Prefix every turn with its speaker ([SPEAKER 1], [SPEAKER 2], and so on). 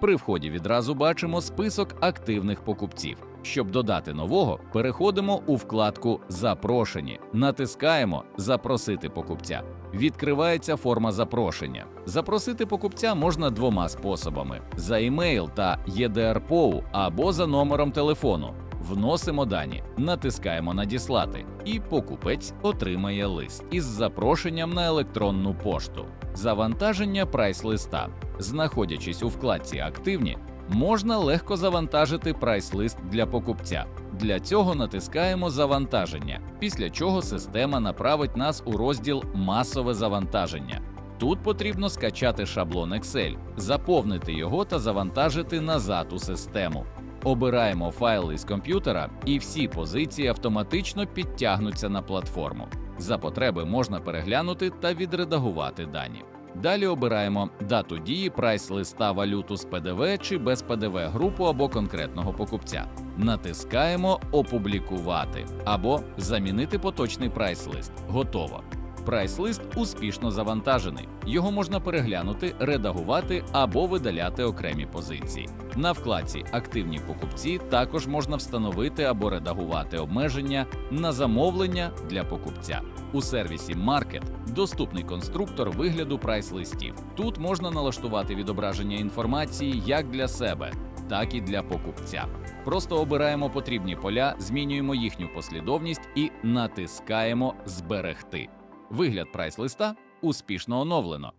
[SPEAKER 1] При вході відразу бачимо список активних покупців. Щоб додати нового, переходимо у вкладку Запрошені, натискаємо Запросити покупця. Відкривається форма запрошення. Запросити покупця можна двома способами: за імейл та ЄДРПОУ або за номером телефону. Вносимо дані, натискаємо Надіслати, і покупець отримає лист із запрошенням на електронну пошту. Завантаження прайс-листа. Знаходячись у вкладці Активні, можна легко завантажити прайс-лист для покупця. Для цього натискаємо Завантаження, після чого система направить нас у розділ Масове завантаження. Тут потрібно скачати шаблон Excel, заповнити його та завантажити назад у систему. Обираємо файл із комп'ютера, і всі позиції автоматично підтягнуться на платформу. За потреби можна переглянути та відредагувати дані. Далі обираємо дату дії, прайс листа, валюту з ПДВ чи без ПДВ групу або конкретного покупця. Натискаємо Опублікувати або замінити поточний прайс-лист. Готово. Прайс-лист успішно завантажений. Його можна переглянути, редагувати або видаляти окремі позиції. На вкладці Активні покупці також можна встановити або редагувати обмеження на замовлення для покупця. У сервісі Market доступний конструктор вигляду прайс-листів. Тут можна налаштувати відображення інформації як для себе, так і для покупця. Просто обираємо потрібні поля, змінюємо їхню послідовність і натискаємо Зберегти. Вигляд прайс-листа успішно оновлено.